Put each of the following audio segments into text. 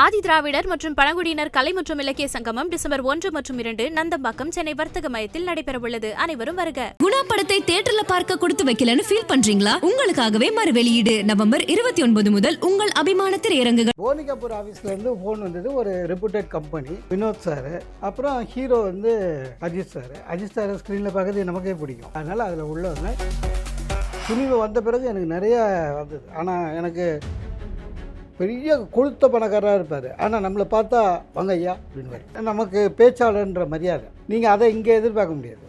ஆதி திராவிடர் மற்றும் பழங்குடியினர் கலை மற்றும் இலக்கிய சங்கமம் டிசம்பர் ஒன்று மற்றும் இரண்டு நந்தம்பாக்கம் சென்னை வர்த்தக மையத்தில் நடைபெறவுள்ளது. அனைவரும் வருக. குணா படத்தை தியேட்டர்ல பார்க்க கொடுத்து வைக்கலன்னு ஃபீல் பண்றீங்களா? உங்களுக்காகவே மறு வெளியீடு நவம்பர் இருபத்தி ஒன்பது முதல் உங்கள் அபிமான திரையரங்குகள் போனி கபூர் ஆஃபீஸ்லேருந்து ஃபோன் வந்தது. ஒரு ரெப்யூட்டட் கம்பெனி வினோத் சார் அப்புறம் ஹீரோ வந்து அஜித் சார் அஜித் சார் ஸ்க்ரீனில் பார்க்கறது நமக்கே பிடிக்கும். அதனால் அதில் உள்ள வந்தேன். துணிவு வந்த பிறகு எனக்கு நிறைய வந்தது. ஆனால் எனக்கு பெரிய கொளுத்த பணக்காரராக இருப்பார். ஆனால் நம்மளை பார்த்தா வாங்க ஐயா அப்படின்னு நமக்கு பேச்சாளர்ன்ற மரியாதை. நீங்கள் அதை இங்கே எதிர்பார்க்க முடியாது.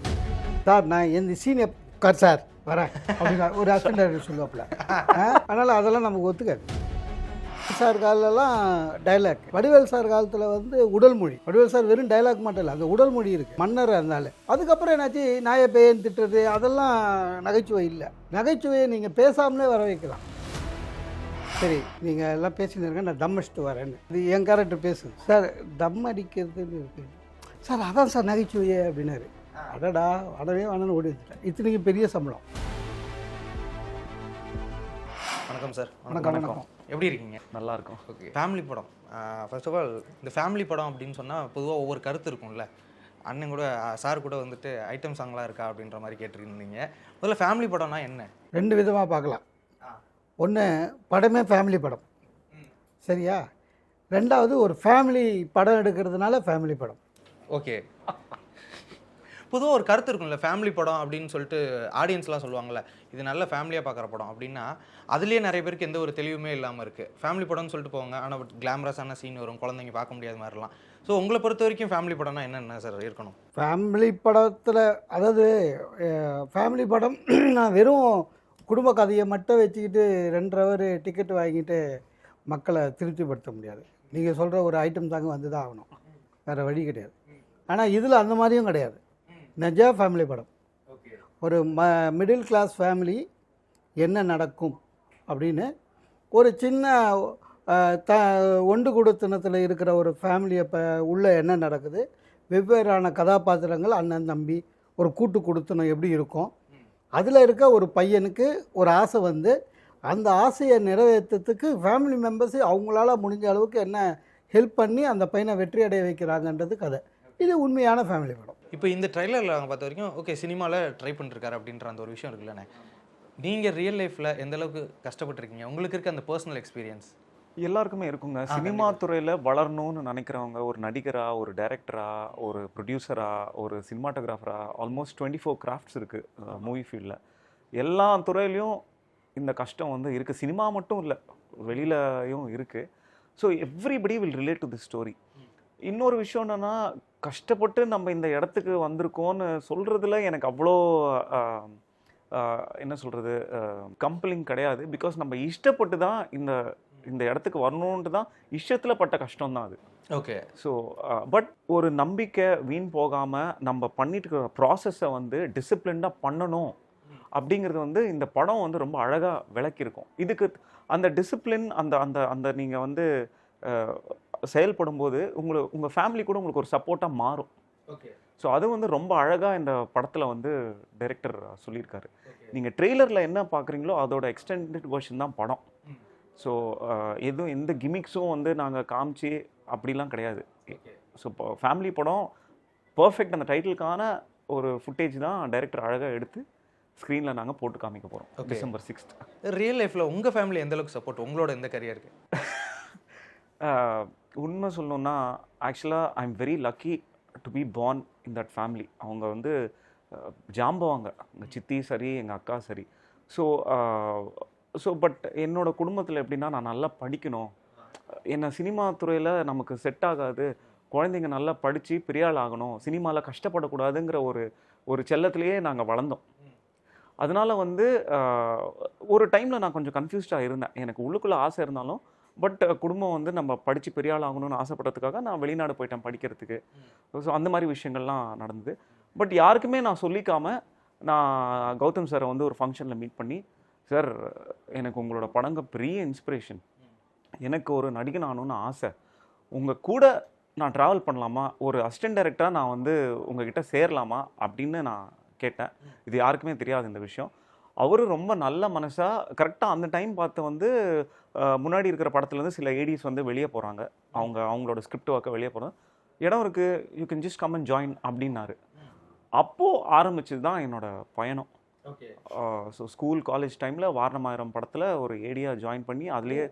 சார் நான் எந்த சீனியர் கார் சார் வரேன். அப்படின்னு ஒரு அசண்டர் சொல்லுவாப்புல. அதனால் அதெல்லாம் நமக்கு ஒத்துக்காது. சார் காலெல்லாம் டைலாக் வடிவேல் சார் காலத்தில் வந்து உடல் மொழி. வடிவேல் சார் வெறும் டைலாக் மட்டும் இல்லை அந்த உடல் மொழி இருக்குது மன்னர் அதனால அதுக்கப்புறம் என்னாச்சு? நாய பேயன் திட்டுறது அதெல்லாம் நகைச்சுவை இல்லை. நகைச்சுவையை நீங்கள் பேசாமலே வர வைக்கலாம். சரி நீங்கள் எல்லாம் பேசினிருங்க நான் தம் அடிச்சுட்டு வரேன்னு. இது என் கேரக்டர் பேசுங்க சார் தம் அடிக்கிறதுன்னு இருக்கு. சார் அதான் சார் நகைச்சுவையே அப்படின்னாரு. அடடா அடவே வேணும்னு ஓடி வந்துட்டேன் இத்தனைக்கு பெரிய சம்பளம். வணக்கம் சார். வணக்கம் வணக்கம் எப்படி இருக்கீங்க? நல்லா இருக்கும் ஓகே. ஃபேமிலி படம். ஃபர்ஸ்ட் ஆஃப் ஆல் இந்த ஃபேமிலி படம் அப்படின்னு சொன்னால் பொதுவாக ஒவ்வொரு கருத்து இருக்கும்ல. அண்ணன் கூட சார் கூட வந்துட்டு ஐட்டம் சாங்லாம் இருக்கா அப்படின்ற மாதிரி கேட்டிருந்தீங்க. முதல்ல ஃபேமிலி படம்னா என்ன? ரெண்டு விதமாக பார்க்கலாம். ஒன்று படமே ஃபேமிலி படம். சரியா? ரெண்டாவது ஒரு ஃபேமிலி படம் எடுக்கிறதுனால ஃபேமிலி படம். ஓகே. பொதுவாக ஒரு கருத்து இருக்கும்ல ஃபேமிலி படம் அப்படின்னு சொல்லிட்டு ஆடியன்ஸ்லாம் சொல்லுவாங்கல்ல இது நல்ல ஃபேமிலியாக பார்க்குற படம் அப்படின்னா அதுலேயே நிறைய பேருக்கு எந்த ஒரு தெளிவுமே இல்லாமல் இருக்குது ஃபேமிலி படம்னு சொல்லிட்டு போவாங்க ஆனால் பட் கிளாமரஸான சீன் வரும் குழந்தைங்க பார்க்க முடியாத மாதிரிலாம். ஸோ உங்களை பொறுத்த வரைக்கும் ஃபேமிலி படம்னா என்னென்ன சார் இருக்கணும்? ஃபேமிலி படத்தில் அதாவது ஃபேமிலி படம் நான் வெறும் குடும்ப கதையை மட்டும் வச்சுக்கிட்டு ரெண்டு ஹவர் டிக்கெட் வாங்கிட்டு மக்களை திருப்திப்படுத்த முடியாது. நீங்கள் சொல்கிற ஒரு ஐட்டம் தாங்க வந்து தான் ஆகணும். வேறு வழி கிடையாது. ஆனால் இதில் அந்த மாதிரியும் கிடையாது. நிஜ ஃபேமிலி படம். ஒரு ம மிடில் கிளாஸ் ஃபேமிலி என்ன நடக்கும் அப்படின்னு ஒரு சின்ன த ஒண்டு குடுத்தனத்தில் இருக்கிற ஒரு ஃபேமிலியை ப உள்ளே என்ன நடக்குது? வெவ்வேறான கதாபாத்திரங்கள் அண்ணன் தம்பி ஒரு கூட்டு குடுத்தனம் எப்படி இருக்கும்? அதில் இருக்க ஒரு பையனுக்கு ஒரு ஆசை வந்து அந்த ஆசையை நிறைவேற்றத்துக்கு ஃபேமிலி மெம்பர்ஸ் அவங்களால முடிஞ்ச அளவுக்கு என்ன ஹெல்ப் பண்ணி அந்த பையனை வெற்றி அடைய வைக்கிறாங்கன்றது கதை. இது உண்மையான ஃபேமிலி படம். இப்போ இந்த ட்ரைலரில் அவங்க பார்த்த வரைக்கும் ஓகே சினிமாவில் ட்ரை பண்ணிருக்காரு அப்படின்ற அந்த ஒரு விஷயம் இருக்குல்லண்ணே. நீங்கள் ரியல் லைஃப்பில் எந்த அளவுக்கு கஷ்டப்பட்டிருக்கீங்க? உங்களுக்கு இருக்க அந்த பர்சனல் எக்ஸ்பீரியன்ஸ் எல்லாருக்குமே இருக்குங்க. சினிமா துறையில வளரணும்னு நினைக்கிறவங்க ஒரு நடிகரா ஒரு டைரக்டரா ஒரு ப்ரொடியூசரா ஒரு சினிமாட்டோகிராஃபரா ஆல்மோஸ்ட் டுவெண்ட்டி ஃபோர் கிராஃப்ட்ஸ் இருக்கு மூவி ஃபீல்டில் எல்லா துறையிலையும் இந்த கஷ்டம் வந்து இருக்கு. சினிமா மட்டும் இல்லை வெளியிலயும் இருக்கு. So everybody will relate to the story இன்னொரு விஷயம் என்னன்னா கஷ்டப்பட்டு நம்ம இந்த இடத்துக்கு வந்திருக்கோம்னு சொல்றதுல எனக்கு அவ்வளோ என்ன சொல்றது கம்பலிங் கிடையாது. பிகாஸ் நம்ம இஷ்டப்பட்டு தான் இந்த இந்த இடத்துக்கு வரணுன்ட்டு தான் இஷ்டத்தில் பட்ட கஷ்டம் தான் அது. ஓகே. ஸோ பட் ஒரு நம்பிக்கை வீண் போகாமல் நம்ம பண்ணிட்டு இருக்கிற ப்ராசஸை வந்து டிசிப்ளின்டாக பண்ணணும் அப்படிங்கிறது வந்து இந்த படம் வந்து ரொம்ப அழகாக விளக்கியிருக்கும். இதுக்கு அந்த டிசிப்ளின் அந்த அந்த அந்த நீங்கள் வந்து அஹ், செயல்படும் போது உங்களை உங்கள் ஃபேமிலி கூட உங்களுக்கு ஒரு சப்போர்ட்டாக மாறும். ஓகே. ஸோ அது வந்து ரொம்ப அழகாக இந்த படத்தில் வந்து டைரக்டர் சொல்லியிருக்காரு. நீங்கள் ட்ரெய்லரில் என்ன பார்க்குறீங்களோ அதோட எக்ஸ்டெண்டட் வெர்ஷன் தான் படம். ஸோ எதுவும் எந்த கிமிக்ஸும் வந்து நாங்கள் காமிச்சு அப்படிலாம் கிடையாது. ஸோ இப்போ ஃபேமிலி படம் பர்ஃபெக்ட் அந்த டைட்டிலுக்கான ஒரு ஃபுட்டேஜ் தான் டைரக்டர் அழகாக எடுத்து ஸ்க்ரீனில் நாங்கள் போட்டு காமிக்க போகிறோம். டிசம்பர் சிக்ஸ்த் ரியல் லைஃப்பில் உங்கள் ஃபேமிலி எந்த அளவுக்கு சப்போர்ட் உங்களோட எந்த கரியருக்கு உண்மை சொல்லணும்னா ஆக்சுவலாக I am very lucky to be born in that family அவங்க வந்து ஜாம்பவாங்க. எங்கள் சித்தி சரி எங்கள் அக்கா சரி. ஸோ ஸோ பட் என்னோட குடும்பத்தில் எப்படின்னா நான் நல்லா படிக்கணும். என்ன சினிமா துறையில் நமக்கு செட் ஆகாது. குழந்தைங்க நல்லா படித்து பெரிய ஆள் ஆகணும். சினிமாவில் கஷ்டப்படக்கூடாதுங்கிற ஒரு ஒரு செல்லத்திலேயே நாங்கள் வளர்ந்தோம். அதனால வந்து ஒரு டைமில் நான் கொஞ்சம் கன்ஃபியூஸ்டாக இருந்தேன். எனக்கு உள்ளுக்குள்ளே ஆசை இருந்தாலும் பட் குடும்பம் வந்து நம்ம படித்து பெரிய ஆள் ஆகணும்னு ஆசைப்பட்டதுக்காக நான் வெளிநாடு போயிட்டேன் படிக்கிறதுக்கு. ஸோ அந்த மாதிரி விஷயங்கள்லாம் நடந்தது. பட் யாருக்குமே நான் சொல்லிக்காம நான் கௌதம் சாரை வந்து ஒரு ஃபங்க்ஷனில் மீட் பண்ணி சார் எனக்கு உங்களோட படங்க பெரிய இன்ஸ்பிரேஷன் எனக்கு ஒரு நடிகன் ஆகணும்னு ஆசை. உங்கள் கூட நான் ட்ராவல் பண்ணலாமா? ஒரு அசிஸ்டன்ட் டைரக்டராக நான் வந்து உங்ககிட்ட சேரலாமா? அப்படின்னு நான் கேட்டேன். இது யாருக்குமே தெரியாது இந்த விஷயம். அவரும் ரொம்ப நல்ல மனசாக கரெக்டாக அந்த டைம் பார்த்து வந்து முன்னாடி இருக்கிற படத்துலேருந்து சில ஏடிஸ் வந்து வெளியே போகிறாங்க அவங்க அவங்களோட ஸ்கிரிப்ட் ஒர்க்கை வெளியே போகிறாங்க இடம் இருக்குது you can just come and join அப்படின்னாரு. அப்போது ஆரம்பிச்சது தான் என்னோட பயணம். ஸோ ஸ்கூல் காலேஜ் டைமில் வாரணமாயிரம் படத்தில் ஒரு ஏடியாக ஜாயின் பண்ணி அதுலேயே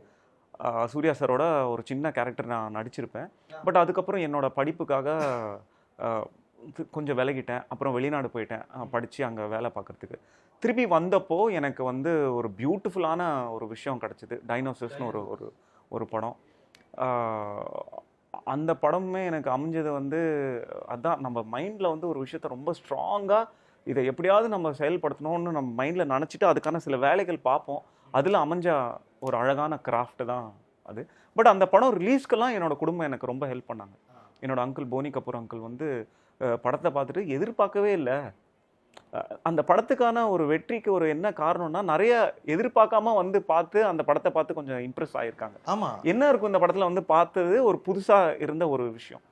சூர்யா சாரோட ஒரு சின்ன கேரக்டர் நான் நடிச்சிருப்பேன். பட் அதுக்கப்புறம் என்னோட படிப்புக்காக கொஞ்சம் விலகிட்டேன். அப்புறம் வெளிநாடு போயிட்டேன் படித்து அங்கே வேலை பார்க்குறதுக்கு. திருப்பி வந்தப்போ எனக்கு வந்து ஒரு பியூட்டிஃபுல்லான ஒரு விஷயம் கிடச்சிது. டைனோசர்ஸ்னு ஒரு ஒரு ஒரு படம். அந்த படமுமே எனக்கு அமைஞ்சது வந்து அதான் நம்ம மைண்டில் வந்து ஒரு விஷயத்த ரொம்ப ஸ்ட்ராங்காக இதை எப்படியாவது நம்ம செயல்படுத்தணும்னு நம்ம மைண்டில் நினச்சிட்டு அதுக்கான சில வேலைகள் பார்ப்போம். அதில் அமைஞ்ச ஒரு அழகான கிராஃப்ட் தான் அது. பட் அந்த படம் ரிலீஸ்க்கெல்லாம் என்னோட குடும்பம் எனக்கு ரொம்ப ஹெல்ப் பண்ணாங்க. என்னோட அங்கிள் போனி கபூர் அங்கிள் வந்து படத்தை பார்த்துட்டு எதிர்பார்க்கவே இல்லை. அந்த படத்துக்கான ஒரு வெற்றிக்கு ஒரு என்ன காரணம்னா நிறைய எதிர்பார்க்காம வந்து பார்த்து அந்த படத்தை பார்த்து கொஞ்சம் இம்ப்ரெஸ் ஆயிருக்காங்க. ஆமா. என்ன இருக்கும் இந்த படத்தில் வந்து பார்த்தது ஒரு புதுசாக இருந்த ஒரு விஷயம்.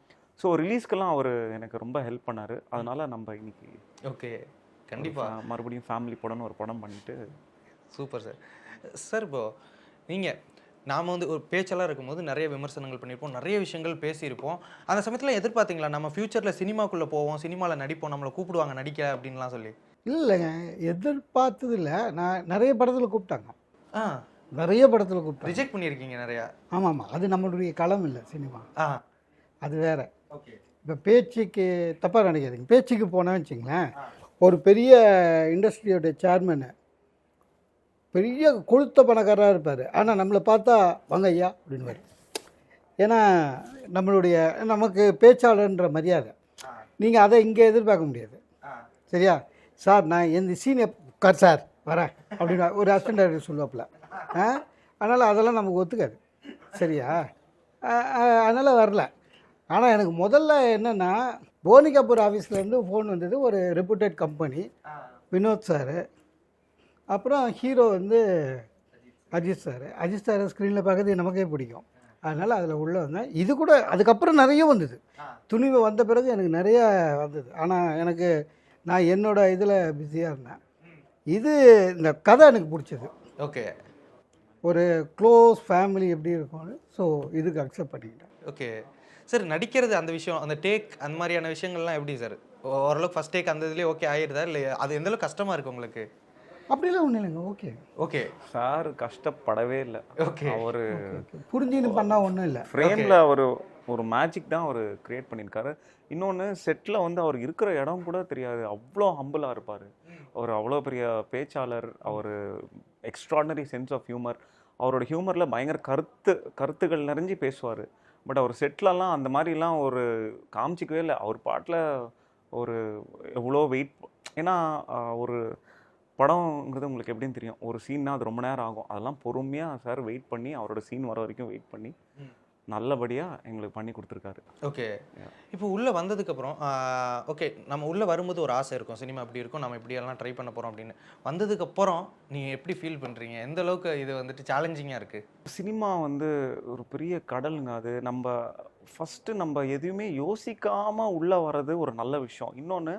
ஸோ ரிலீஸ்க்கெல்லாம் அவர் எனக்கு ரொம்ப ஹெல்ப் பண்ணார். அதனால நம்ம இன்னைக்கு ஓகே கண்டிப்பா. ஒரு fa- மறுபடியும் ஃபேமிலி படம்னு ஒரு படம் பண்ணிட்டு சூப்பர் சார் சார் இப்போ நீங்கள் நாம் வந்து ஒரு பேச்செல்லாம் இருக்கும்போது நிறைய விமர்சனங்கள் பண்ணியிருப்போம் நிறைய விஷயங்கள் பேசியிருப்போம். அந்த சமயத்தில் எதிர்பார்த்தீங்களா? நம்ம ஃப்யூச்சரில் சினிமாக்குள்ளே போவோம் சினிமாவில் நடிப்போம் நம்மளை கூப்பிடுவாங்க நடிக்க அப்படின்லாம் சொல்லி. இல்லைங்க எதிர்பார்த்தது இல்லை நான் நிறைய படத்தில் கூப்பிட்டாங்க. ஆ. நிறைய படத்தில் கூப்பிட்டாங்க. ரிஜெக்ட் பண்ணியிருக்கீங்க நிறையா. ஆமாம் ஆமாம் அது நம்மளுடைய களம் இல்லை சினிமா. ஆ. அது வேற. இப்போ பேச்சுக்கு தப்பாக நினைக்காதீங்க. பேச்சுக்கு போனேன்னு வச்சுங்களேன் ஒரு பெரிய இண்டஸ்ட்ரியோட சேர்மனு பெரிய கொளுத்த பணக்காரராக இருப்பார். ஆனால் நம்மளை பார்த்தா வாங்க ஐயா அப்படின்வார் ஏன்னா நம்மளுடைய நமக்கு பேச்சாளர்ன்ற மரியாதை. நீங்கள் அதை இங்கே எதிர்பார்க்க முடியாது. சரியா? சார் நான் இந்த சீனை உட்கார் சார் வரேன் அப்படின்னு ஒரு அசிஸ்டன்ட் டைரக்டர் சொல்லுவாப்புல. ஆ? அதனால் அதெல்லாம் நமக்கு ஒத்துக்காது. சரியா? அதனால் வரல. ஆனால் எனக்கு முதல்ல என்னென்னா போனி கபூர் ஆஃபீஸ்லேருந்து ஃபோன் வந்தது ஒரு ரெப்யூட்டட் கம்பெனி வினோத் சார் அப்புறம் ஹீரோ வந்து அஜித் சார் அஜித் சார் ஸ்க்ரீனில் பார்க்கறது நமக்கே பிடிக்கும். அதனால் அதில் உள்ள வந்தேன். இது கூட அதுக்கப்புறம் நிறைய வந்தது. துணிவு வந்த பிறகு எனக்கு நிறைய வந்தது. ஆனால் எனக்கு நான் என்னோட இதில் பிஸியாக இருந்தேன். இது இந்த கதை எனக்கு பிடிச்சது. ஓகே. ஒரு க்ளோஸ் ஃபேமிலி எப்படி இருக்கும்னு ஸோ இதுக்கு அக்செப்ட் பண்ணிக்கிட்டேன். ஓகே. சார் நடிக்கிறது அந்த விஷயம் அந்த டேக் அந்த மாதிரியான விஷயங்கள்லாம் எப்படி சார் ஓரளவுக்கு ஃபர்ஸ்ட் டேக் அந்த இதுலேயே ஓகே ஆயிருதா? இல்லை அது எந்த அளவுக்கு கஷ்டமாக இருக்கு உங்களுக்கு? அப்படிலாம் ஒன்றும் இல்லைங்க ஓகே ஓகே சார் கஷ்டப்படவே இல்லை. ஓகே அவர் புரிஞ்சுன்னு பண்ணால் ஒன்றும் இல்லை. ஃப்ரேமில் அவர் ஒரு மேஜிக் தான் அவர் கிரியேட் பண்ணியிருக்காரு. இன்னொன்று செட்டில் வந்து அவர் இருக்கிற இடம் கூட தெரியாது. அவ்வளோ ஹம்பிளாக இருப்பார். அவர் அவ்வளோ பெரிய பேச்சாளர் அவர் எக்ஸ்ட்ராடனரி சென்ஸ் ஆஃப் ஹியூமர் அவரோட ஹியூமரில் பயங்கர கருத்து கருத்துகள் நிறைஞ்சு பேசுவார். பட் அவர் செட்லலாம் அந்த மாதிரிலாம் ஒரு காமிச்சிக்கவே இல்லை. அவர் பாட்டில் ஒரு எவ்வளோ வெயிட் ஏன்னா ஒரு படம்ங்கிறது உங்களுக்கு எப்படின்னு தெரியும். ஒரு சீன்னா அது ரொம்ப நேரம் ஆகும். அதெல்லாம் பொறுமையாக சார் வெயிட் பண்ணி அவரோட சீன் வர வரைக்கும் வெயிட் பண்ணி நல்லபடியாக எங்களுக்கு பண்ணி கொடுத்துருக்காரு. ஓகே. இப்போ உள்ளே வந்ததுக்கப்புறம் ஓகே நம்ம உள்ளே வரும்போது ஒரு ஆசை இருக்கும். சினிமா இப்படி இருக்கும் நம்ம இப்படி எல்லாம் ட்ரை பண்ண போகிறோம் அப்படின்னு. வந்ததுக்கப்புறம் நீங்கள் எப்படி ஃபீல் பண்ணுறீங்க எந்த அளவுக்கு இது வந்துட்டு சேலஞ்சிங்காக இருக்குது சினிமா வந்து ஒரு பெரிய கடலுங்க அது. நம்ம ஃபஸ்ட்டு நம்ம எதுவுமே யோசிக்காமல் உள்ளே வர்றது ஒரு நல்ல விஷயம். இன்னொன்று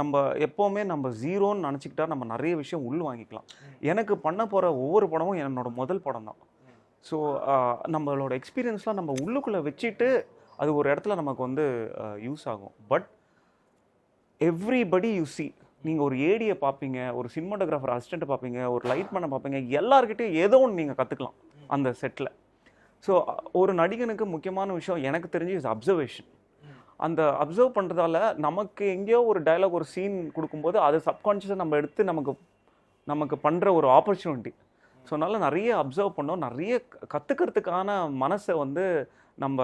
நம்ம எப்போவுமே நம்ம ஜீரோன்னு நினச்சிக்கிட்டா நம்ம நிறைய விஷயம் உள் வாங்கிக்கலாம். எனக்கு பண்ண போகிற ஒவ்வொரு படமும் என்னோட முதல் படம் தான் ஸோ uh, நம்மளோட எக்ஸ்பீரியன்ஸ்லாம் நம்ம உள்ளுக்குள்ளே வச்சுட்டு அது ஒரு இடத்துல நமக்கு வந்து uh, யூஸ் ஆகும். பட் எவ்ரிபடி யூ சி நீங்கள் ஒரு ஏடியை பார்ப்பீங்க ஒரு சினிமாட்டோகிராஃபர் அசிஸ்டண்ட்டை பார்ப்பீங்க ஒரு லைட் மேனை பார்ப்பீங்க எல்லாருக்கிட்டையும் ஏதோ ஒன்று நீங்கள் கற்றுக்கலாம் அந்த செட்டில் ஸோ ஒரு நடிகனுக்கு முக்கியமான விஷயம் எனக்கு தெரிஞ்சு இஸ் அப்சர்வேஷன் அந்த அப்சர்வ் பண்ணுறதால நமக்கு எங்கேயோ ஒரு டயலாக் ஒரு சீன் கொடுக்கும்போது அதை சப்கான்ஷியஸாக நம்ம எடுத்து நமக்கு நமக்கு பண்ணுற ஒரு ஆப்பர்ச்சுனிட்டி ஸோ அதனால நிறைய அப்சர்வ் பண்ணோம். நிறைய க- கத்துக்கிறதுக்கான மனசை வந்து நம்ம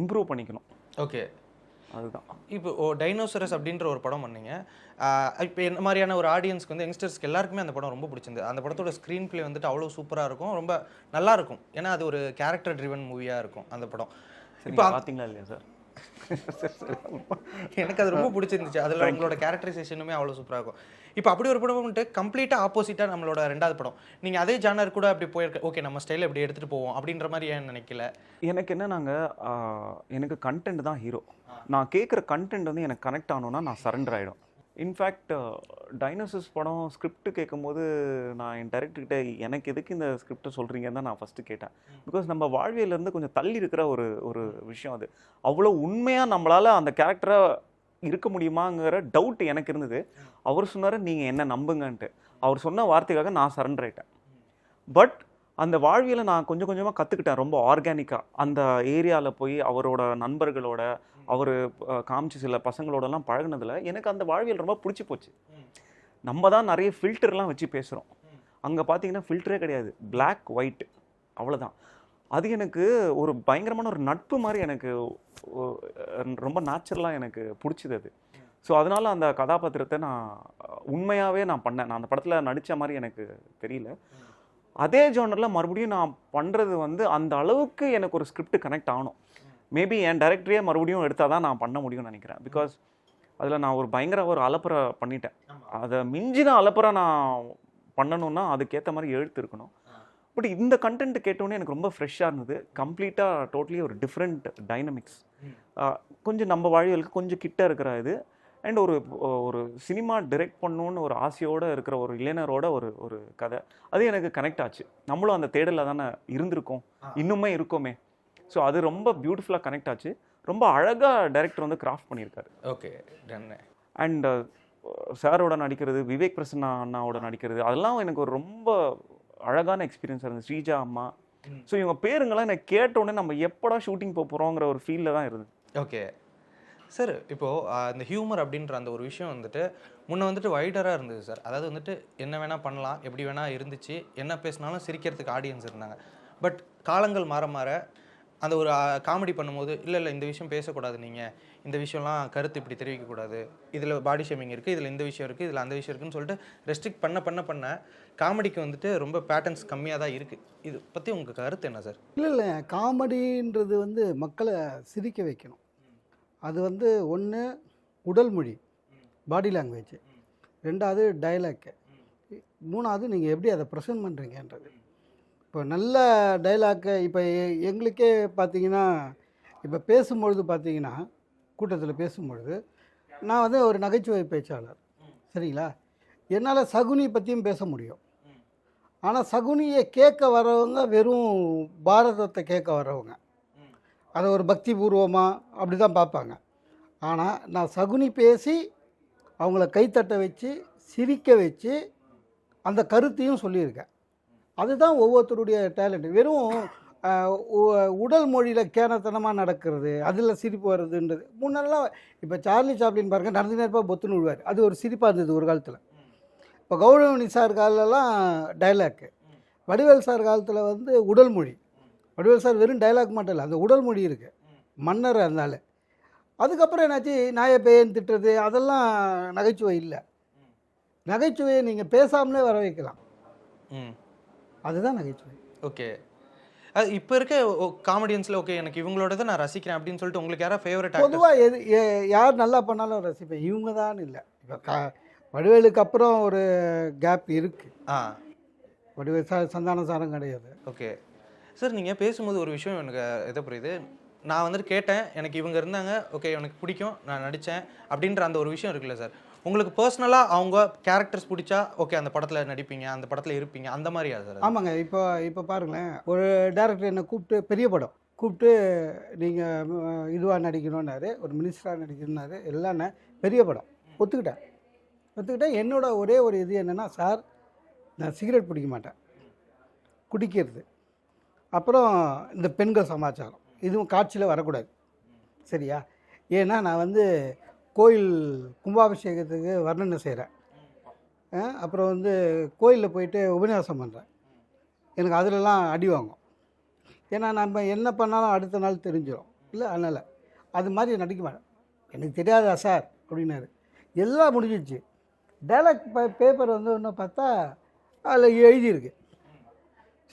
இம்ப்ரூவ் பண்ணிக்கணும். ஓகே அதுதான். இப்போ ஓ டைனோசரஸ் அப்படின்ற ஒரு படம் பண்ணீங்க. இப்போ என்ன மாதிரியான ஒரு ஆடியன்ஸ்க்கு வந்து யங்ஸ்டர்ஸ்க்கு எல்லாருக்குமே அந்த படம் ரொம்ப பிடிச்சிருந்து அந்த படத்தோட ஸ்க்ரீன் ப்ளே வந்துட்டு அவ்வளோ சூப்பராக இருக்கும். ரொம்ப நல்லா இருக்கும். ஏன்னா அது ஒரு கேரக்டர் ட்ரிவன் மூவியாக இருக்கும் அந்த படம். இப்போ பார்த்தீங்களா இல்லையா சார்? எனக்கு அது ரொம்ப பிடிச்சிருந்துச்சு. அதில் உங்களோட கேரக்டரைசேஷனுமே அவ்வளோ சூப்பராக இருக்கும். இப்போ அப்படி ஒரு படம் வந்துட்டு கம்ப்ளீட்டாக ஆப்போசிட்டாக நம்மளோட ரெண்டாவது படம். நீங்கள் அதே ஜானர் கூட அப்படி போயிருக்க ஓகே நம்ம ஸ்டைல் இப்படி எடுத்துகிட்டு போவோம் அப்படின்ற மாதிரி ஏன் நினைக்கல? எனக்கு என்ன நாங்கள் எனக்கு கண்டென்ட் தான் ஹீரோ நான் கேட்குற கண்டென்ட் வந்து எனக்கு கனெக்ட் ஆனோன்னா நான் சரண்டர் ஆகிடும் இன்ஃபேக்ட் டைனோசஸ் படம் ஸ்கிரிப்ட் கேட்கும்போது நான் என் டேரக்டர்கிட்ட எனக்கு எதுக்கு இந்த ஸ்கிரிப்டை சொல்கிறீங்கன்னு தான் நான் ஃபஸ்ட்டு கேட்டேன். பிகாஸ் நம்ம வாழ்வியலேருந்து கொஞ்சம் தள்ளி இருக்கிற ஒரு ஒரு விஷயம் அது. அவ்வளோ உண்மையாக நம்மளால் அந்த கேரக்டரை இருக்க முடியுமாங்கிற டவுட் எனக்கு இருந்தது. அவர் சொன்னார் நீங்கள் என்ன நம்புங்கன்ட்டு. அவர் சொன்ன வார்த்தைக்காக நான் சரண்டர் ஆகிட்டேன் பட் அந்த வாழ்வியலை நான் கொஞ்சம் கொஞ்சமாக கற்றுக்கிட்டேன் ரொம்ப ஆர்கானிக்காக அந்த ஏரியாவில் போய் அவரோட நண்பர்களோட அவர் காமிச்சு சில பசங்களோடலாம் பழகினதில் எனக்கு அந்த வாழ்வியல் ரொம்ப பிடிச்சி போச்சு. நம்ம தான் நிறைய ஃபில்டர்லாம் வச்சு பேசுகிறோம் அங்கே பார்த்தீங்கன்னா ஃபில்டரே கிடையாது. பிளாக் ஒயிட் அவ்வளோதான் அது எனக்கு ஒரு பயங்கரமான ஒரு நட்பு மாதிரி எனக்கு ரொம்ப நேச்சுரலாக எனக்கு பிடிச்சது அது. ஸோ அதனால அந்த கதாபாத்திரத்தை நான் உண்மையாகவே நான் பண்ணேன். நான் அந்த படத்தில் நடித்த மாதிரி எனக்கு தெரியல. அதே ஜோனரில் மறுபடியும் நான் பண்ணுறது வந்து அந்த அளவுக்கு எனக்கு ஒரு ஸ்கிரிப்ட் கனெக்ட் ஆகணும். மேபி என் டைரக்டரே மறுபடியும் எடுத்தால் தான் நான் பண்ண முடியும்னு நினைக்கிறேன். பிகாஸ் அதில் நான் ஒரு பயங்கர ஒரு அலப்பறை பண்ணிட்டேன். அதை மிஞ்சின அலப்பறை நான் பண்ணணும்னா அதுக்கேற்ற மாதிரி எழுத்து இருக்கணும். பட் இந்த கண்டென்ட் கேட்டோன்னே எனக்கு ரொம்ப ஃப்ரெஷ்ஷாக இருந்தது. கம்ப்ளீட்டாக டோட்டலி ஒரு டிஃப்ரெண்ட் டைனமிக்ஸ் கொஞ்சம் நம்ம வாழ்வியலுக்கு கொஞ்சம் கிட்ட இருக்கிற இது. அண்ட் ஒரு ஒரு சினிமா டைரக்ட் பண்ணணும்னு ஒரு ஆசையோடு இருக்கிற ஒரு இளைஞரோட ஒரு ஒரு கதை. அது எனக்கு கனெக்ட் ஆச்சு. நம்மளும் அந்த தேடலில் தானே இருந்திருக்கோம். இன்னுமே இருக்கோமே. ஸோ அது ரொம்ப பியூட்டிஃபுல்லாக கனெக்ட் ஆச்சு. ரொம்ப அழகாக டைரக்டர் வந்து கிராஃப்ட் பண்ணியிருக்காரு. ஓகே அண்ட் சாரோட நடிக்கிறது விவேக் பிரசன்னா அண்ணாவோட நடிக்கிறது அதெல்லாம் எனக்கு ஒரு ரொம்ப அழகான எக்ஸ்பீரியன்ஸ் இருந்தது. ஸ்ரீஜா அம்மா. ஸோ இவங்க பேருங்கெல்லாம் எனக்கு கேட்ட உடனே நம்ம எப்படா ஷூட்டிங் போக போகிறோங்கிற ஒரு ஃபீலில் தான் இருந்தது. ஓகே சார் இப்போது இந்த ஹியூமர் அப்படின்ற அந்த ஒரு விஷயம் வந்துட்டு முன்ன வந்துட்டு வைடராக இருந்தது சார் அதாவது வந்துட்டு என்ன வேணால் பண்ணலாம் எப்படி வேணால் இருந்துச்சு என்ன பேசினாலும் சிரிக்கிறதுக்கு ஆடியன்ஸ் இருந்தாங்க. பட் காலங்கள் மாற மாற அந்த ஒரு காமெடி பண்ணும்போது இல்லை இல்லை இந்த விஷயம் பேசக்கூடாது நீங்கள் இந்த விஷயம்லாம் கருத்து இப்படி தெரிவிக்கக்கூடாது. இதில் பாடி ஷேமிங் இருக்குது இதில் இந்த விஷயம் இருக்குது இதில் அந்த விஷயம் இருக்குதுன்னு சொல்லிட்டு ரெஸ்ட்ரிக்ட் பண்ண பண்ண பண்ண காமெடிக்கு வந்துட்டு ரொம்ப பேட்டர்ன்ஸ் கம்மியாக தான் இருக்குது இது பற்றி உங்கள் கருத்து என்ன சார் இல்லை இல்லை. காமெடின்றது வந்து மக்களை சிரிக்க வைக்கணும். அது வந்து ஒன்று உடல் மொழி பாடி லாங்குவேஜ் ரெண்டாவது டைலாக்கு மூணாவது நீங்கள் எப்படி அதை ப்ரெசென்ட் பண்ணுறீங்கன்றது இப்போ நல்ல டைலாக்கு இப்போ எங்களுக்கே பார்த்தீங்கன்னா இப்போ பேசும்பொழுது பார்த்தீங்கன்னா கூட்டத்தில் பேசும்பொழுது நான் வந்து ஒரு நகைச்சுவை பேச்சாளர். சரிங்களா? என்னால் சகுனி பற்றியும் பேச முடியும். ஆனால் சகுனியை கேட்க வரவங்க வெறும் பாரதத்தை கேட்க வரவங்க. அதை ஒரு பக்தி பூர்வமாக அப்படி தான் பார்ப்பாங்க. ஆனால் நான் சகுனி பேசி அவங்கள கைத்தட்ட வச்சு சிரிக்க வச்சு அந்த கருத்தையும் சொல்லியிருக்கேன். அதுதான் ஒவ்வொருத்தருடைய டேலண்ட் வெறும் உடல் மொழியில் கேனத்தனமாக நடக்கிறது அதில் சிரிப்பு வருதுன்றது. முன்னெல்லாம் இப்போ சார்லி சாப்ளின் பாருங்க நடந்து நேரப்பாக பொத்துன்னு விழுவார். அது ஒரு சிரிப்பாக இருந்தது ஒரு காலத்தில். இப்போ கௌரவனி சார் காலெல்லாம் டைலாக்கு வடிவேல் சார் காலத்தில் வந்து உடல் மொழி. வடிவேல் சார் வெறும் டைலாக் மட்டும் இல்லை அந்த உடல் மொழி இருக்குது மன்னர் அதனால். அதுக்கப்புறம் என்னாச்சு? நாயை பேயன் திட்டுறது அதெல்லாம் நகைச்சுவை இல்லை. நகைச்சுவையை நீங்கள் பேசாமலே வர வைக்கலாம். ம். அதுதான் நகைச்சுவை. ஓகே. அது இப்போ இருக்க காமெடியன்ஸில் ஓகே எனக்கு இவங்களோட நான் ரசிக்கிறேன் அப்படின்னு சொல்லிட்டு உங்களுக்கு யாரா ஃபேவரட் பொதுவாக எது யார் நல்லா பண்ணாலும் ரசிப்பேன். இவங்க தான் இல்லை. இப்போ க வடிவேலுக்கு அப்புறம் ஒரு கேப் இருக்குது ஆ. வடிவேல் சார் சந்தான சாரம் கிடையாது. ஓகே. சார் நீங்கள் பேசும்போது ஒரு விஷயம் எனக்கு எதை புரியுது. நான் வந்துட்டு கேட்டேன் எனக்கு இவங்க இருந்தாங்க ஓகே எனக்கு பிடிக்கும் நான் நடித்தேன் அப்படின்ற அந்த ஒரு விஷயம் இருக்குல்ல சார். உங்களுக்கு பர்சனலாக அவங்க கேரக்டர்ஸ் பிடிச்சா ஓகே அந்த படத்தில் நடிப்பீங்க அந்த படத்தில் இருப்பீங்க அந்த மாதிரியா சார் ஆமாங்க இப்போ இப்போ பாருங்களேன் ஒரு டேரக்டர் என்னை கூப்பிட்டு பெரிய படம் கூப்பிட்டு நீங்கள் இதுவாக நடிக்கணும்னாரு ஒரு மினிஸ்டராக நடிக்கணும்னாரு எல்லாம் பெரிய படம். ஒத்துக்கிட்டேன். ஒத்துக்கிட்டேன் என்னோட ஒரே ஒரு இது என்னென்னா சார் நான் சிகரெட் பிடிக்க மாட்டேன். குடிக்கிறது. அப்புறம் இந்த பெண்கள் சமாச்சாரம். இதுவும் காட்சியில் வரக்கூடாது. சரியா? ஏன்னா நான் வந்து கோயில் கும்பாபிஷேகத்துக்கு வர்ணனை செய்கிறேன் அப்புறம் வந்து கோயிலில் போயிட்டு உபன்யாசம் பண்ணுறேன் எனக்கு அதிலலாம் அடி வாங்கும். ஏன்னா நம்ம என்ன பண்ணாலும் அடுத்த நாள் தெரிஞ்சிடும் இல்லை அதனால். அது மாதிரி நடிக்க மாட்டேன். எனக்கு தெரியாதா சார்? அப்படின்னாரு. எல்லாம் முடிஞ்சிச்சு டைலாக் பேப்பர் வந்து இன்னும் பார்த்தா அதில் எழுதியிருக்கு.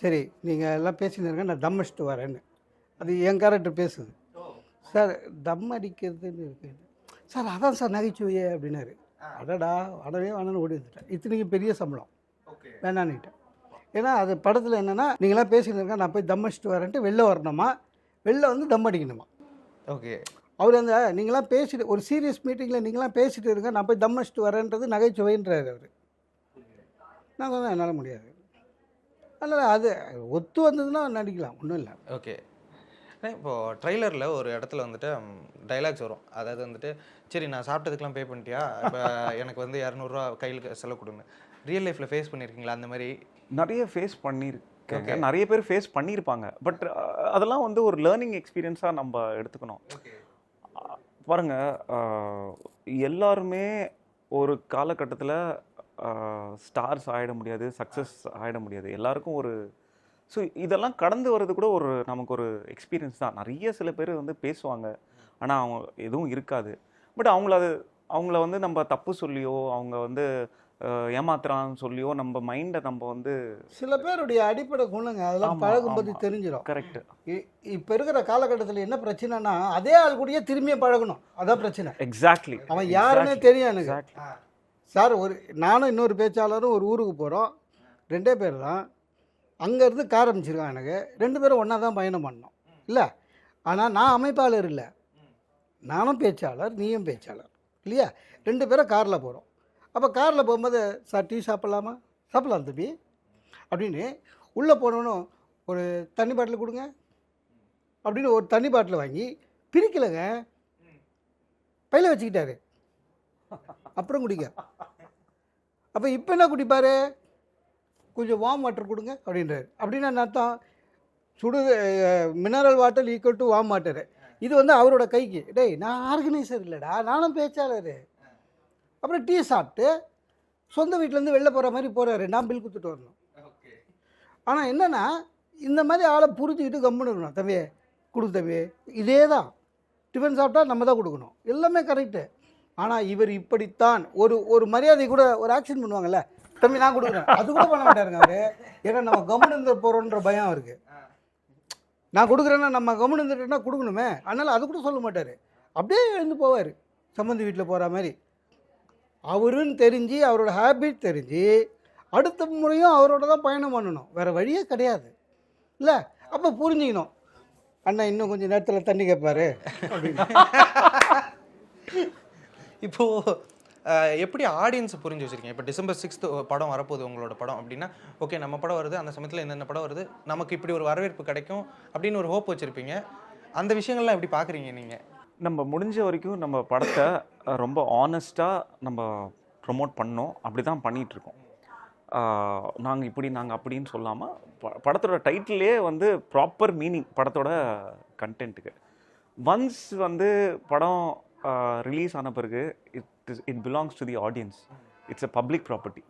சரி நீங்கள் எல்லாம் பேசினிருங்க நான் தம் வரேன்னு. அது என் கேரக்டர் பேசுது. சார் தம் அடிக்கிறதுன்னு இருக்கு. சார் அதான் சார் நகைச்சுவையே அப்படின்னாரு. அடடா அடவே வேணான்னு ஓடி வந்துட்டேன் இத்தனைக்கும் பெரிய சம்பளம். வேணான்னுட்டேன் ஏன்னா அது படத்தில் என்னென்னா நீங்களாம் பேசினிருங்க நான் போய் தம் அடிச்சுட்டு வரேன்ட்டு வெளில வரணுமா? வெளில வந்து தம் அடிக்கணுமா? ஓகே. அவர் அந்த நீங்களாம் பேசிட்டு ஒரு சீரியஸ் மீட்டிங்கில் நீங்களாம் பேசிட்டு இருங்க நான் போய் தம் அடிச்சுட்டு வரேன்றது நகைச்சுவைன்றார் அவர். நான் என்னால் முடியாது. அதனால் அது ஒத்து வந்ததுன்னா நடிக்கலாம் ஒன்றும் இல்லை. ஓகே. இப்போ ட்ரைலரில் ஒரு இடத்துல வந்துட்டு டைலாக்ஸ் வரும். அதாவது வந்துட்டு சரி நான் சாப்பிட்டதுக்கெலாம் பே பண்ணிட்டியா? இப்போ எனக்கு வந்து இரநூறுவா கையில் செலவு கொடுங்க ரியல் லைஃப்பில் ஃபேஸ் பண்ணியிருக்கீங்களா அந்த மாதிரி? நிறைய ஃபேஸ் பண்ணியிருக்காங்க நிறைய பேர் ஃபேஸ் பண்ணியிருப்பாங்க பட் அதெல்லாம் வந்து ஒரு லேர்னிங் எக்ஸ்பீரியன்ஸாக நம்ம எடுத்துக்கணும். அஹ் பாருங்க அஹ் எல்லாருமே ஒரு காலகட்டத்தில் ஸ்டார்ஸ் ஆகிட முடியாது சக்ஸஸ் ஆகிட முடியாது. எல்லாருக்கும் ஒரு ஸோ இதெல்லாம் கடந்து வர்றது கூட ஒரு நமக்கு ஒரு எக்ஸ்பீரியன்ஸ் தான். நிறைய சில பேர் வந்து பேசுவாங்க. ஆனால் அவங்க எதுவும் இருக்காது. பட் அவங்கள அது அவங்கள வந்து நம்ம தப்பு சொல்லியோ அவங்க வந்து ஏமாத்துறான்னு சொல்லியோ நம்ம மைண்டை நம்ம வந்து சில பேருடைய அடிப்படை குணங்க அதெல்லாம் ஆமா, பழகும்போது ஆமா. தெரிஞ்சிடும் கரெக்ட் இப்போ இருக்கிற காலகட்டத்தில் என்ன பிரச்சனைனா அதே ஆள் கூடயே திரும்பியும் பழகணும். அதான் பிரச்சனை. எக்ஸாக்ட்லி அவன் யாருன்னே தெரியும் எனக்கு. சார் ஒரு நானும் இன்னொரு பேச்சாளரும் ஒரு ஊருக்கு போகிறோம் ரெண்டே பேர் தான். அங்கேருந்து கார் அமைச்சிருக்கான் எனக்கு. ரெண்டு பேரும் ஒன்றா தான் பயணம் பண்ணோம். இல்லை? ஆனால் நான் அமைப்பாளர் இல்லை. நானும் பேச்சாளர் நீயும் பேச்சாளர். இல்லையா? ரெண்டு பேரும் காரில் போகிறோம் அப்போ காரில் போகும்போது சார் டீ சாப்பிட்லாமா? சாப்பிட்லாம் தம்பி. அப்படின்னு உள்ளே போனோன்னும் ஒரு தண்ணி பாட்டில் கொடுங்க. அப்படின்னு ஒரு தண்ணி பாட்டில் வாங்கி பிரிக்கலைங்க. பையில வச்சுக்கிட்டாரு. அப்புறம் குடிக்க அப்போ இப்போ என்ன குடிப்பார்? கொஞ்சம் வார்ம் வாட்டர் கொடுங்க அப்படின்றாரு. அப்படின்னா என்ன அர்த்தம்? சுடு mineral water equal to warm water இது வந்து அவரோட கைக்கு. டேய் நான் ஆர்கனைசர் இல்லைடா நானும் பேச்சாளர். அப்புறம் டீ சாப்பிட்டு சொந்த வீட்டிலேருந்து வெளில போகிற மாதிரி போகிறாரு நான் பில் கொடுத்துட்டு வரணும். ஆனால் என்னென்னா இந்த மாதிரி ஆளை புரிஞ்சுக்கிட்டு கம்முன்னு இருக்கணும். தம்பி கொடு தம்பி. இதே தான் டிஃபன் சாப்பிட்டா நம்ம தான் கொடுக்கணும். எல்லாமே கரெக்டு ஆனால் இவர் இப்படித்தான். ஒரு ஒரு மரியாதை கூட ஒரு ஆக்ஷன் பண்ணுவாங்கல்ல தம்பி நான் கொடுக்குறேன். அது கூட பண்ண மாட்டாருங்க அவரு. ஏன்னா நம்ம கம்முன்னு இருந்து போகிறோன்ற பயம் அவருக்கு. நான் கொடுக்குறேன்னா நம்ம கம்முன்னு இருந்துட்டேன்னா கொடுக்கணுமே. அதனால் அது கூட சொல்ல மாட்டார். அப்படியே எழுந்து போவார். சம்மந்தி வீட்டில் போகிற மாதிரி. அவருன்னு தெரிஞ்சு அவரோட ஹேபிட் தெரிஞ்சு அடுத்த முறையும் அவரோட தான் பயணம் பண்ணணும். வேறு வழியே கிடையாது. இல்லை? அப்போ புரிஞ்சுக்கணும். அண்ணா இன்னும் கொஞ்சம் நேரத்தில் தண்ணி கேட்பாரு அப்படின்னு இப்போ எப்படி ஆடியன்ஸ் புரிஞ்சு வச்சிருக்கீங்க? இப்போ டிசம்பர் சிக்ஸ்த்து படம் வரப்போகுது உங்களோட படம் அப்படின்னா ஓகே நம்ம படம் வருது அந்த சமயத்தில் என்னென்ன படம் வருது நமக்கு இப்படி ஒரு வரவேற்பு கிடைக்கும் அப்படின்னு ஒரு ஹோப் வச்சுருப்பீங்க. அந்த விஷயங்கள்லாம் எப்படி பார்க்குறீங்க நீங்கள் நம்ம முடிஞ்ச வரைக்கும் நம்ம படத்தை ரொம்ப ஆனஸ்ட்டாக நம்ம ப்ரொமோட் பண்ணோம். அப்படி தான் பண்ணிகிட்ருக்கோம் நாங்கள் இப்படி நாங்கள் அப்படின்னு சொல்லாமல் ப படத்தோட டைட்டிலே வந்து ப்ராப்பர் மீனிங் படத்தோட கண்டென்ட்டுக்கு ஒன்ஸ் வந்து படம் ரிலீஸ் ஆன பிறகு it is it belongs to the audience it's a public property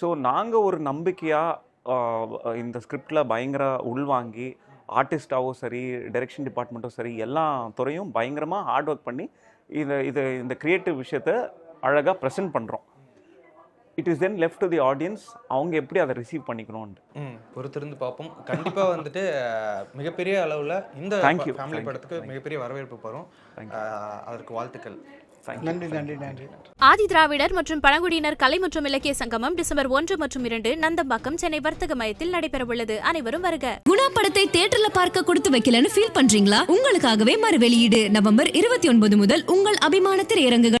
so நாங்கள் ஒரு நம்பிக்கையாக இந்த ஸ்கிரிப்டில் பயங்கர உள்வாங்கி ஆர்டிஸ்டாகவும் சரி டைரெக்ஷன் டிபார்ட்மெண்ட்டும் சரி எல்லா துறையும் பயங்கரமாக ஹார்ட் ஒர்க் பண்ணி இதை இது இந்த க்ரியேட்டிவ் விஷயத்தை அழகாக ப்ரெசென்ட் பண்ணுறோம் it is then left to the audience அவங்க எப்படி அதை ரிசீவ் பண்ணிக்கணும்னு ம் பொறுத்திருந்து பார்ப்போம். கண்டிப்பாக வந்துட்டு மிகப்பெரிய அளவில் இந்த ஃபேமிலி படத்துக்கு மிகப்பெரிய வரவேற்பு அஹ், அதற்கு வாழ்த்துக்கள். நன்றி நன்றி நன்றி. ஆதி திராவிடர் மற்றும் பழங்குடியினர் கலை மற்றும் இலக்கிய சங்கமம் டிசம்பர் ஒன்று மற்றும் இரண்டு நந்தம்பாக்கம் சென்னை வர்த்தக மையத்தில் நடைபெறவுள்ளது. அனைவரும் வருக. குணா படத்தை தியேட்டர்ல பார்க்க கொடுத்து வைக்கலன்னு ஃபீல் பண்றீங்களா? உங்களுக்காகவே மறு வெளியீடு. நவம்பர் இருபத்தி ஒன்பது முதல் உங்கள் அபிமான திரையரங்குகள்